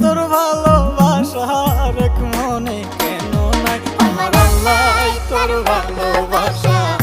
তোর ভালোবাসার এক মনে কেন নাই? আমার আল্লাহ তোর ভালোবাসা।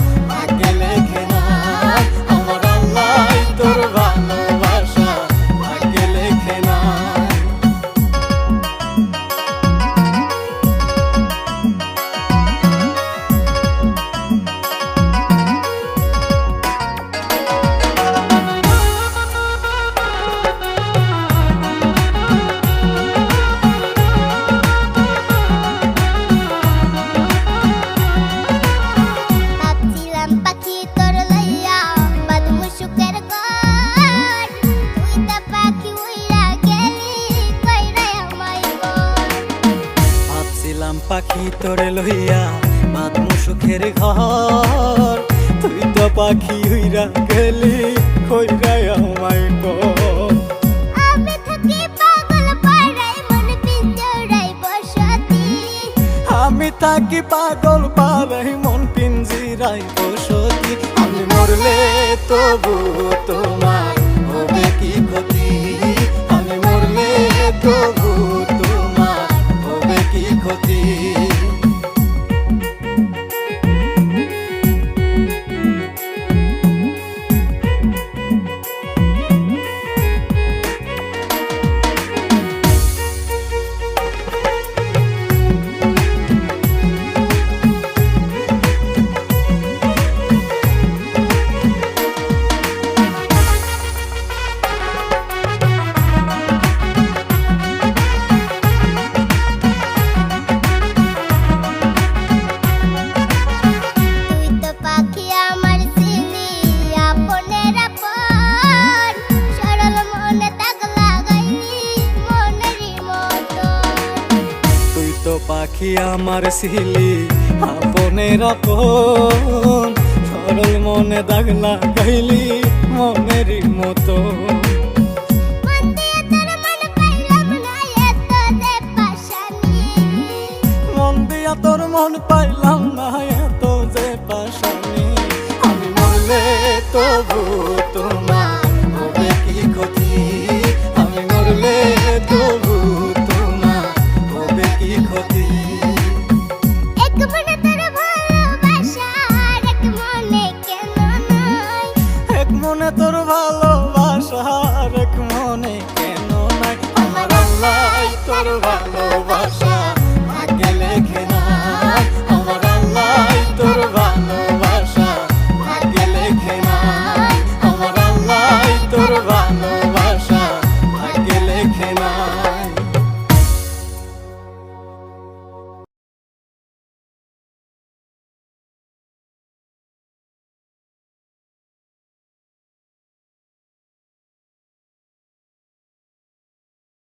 পাখি তোরে লইয়া মাত মুসুখের ঘর। তুই তো পাখি হইরা গেলি কইরাই আমায় মন বসতি। আমি থাকি পাগল পারাই মন পিঞ্জিরাই বসতি। আমি মরলে তবু তোমার Hotel. পাখি আমার ছিলি আপনের আপন সরল মনে দাগ লাগাইলি মনেরই মতো। দিয়ে তোর পাইলাম না এত যে পাশানি মন দিয়া তোর মন পাইলাম না এত যে পাশানি আমি মরলে তবু ভালোবাসা এক মনে কেন নাই? আমার আল্লাহ তোর ভালোবাসা।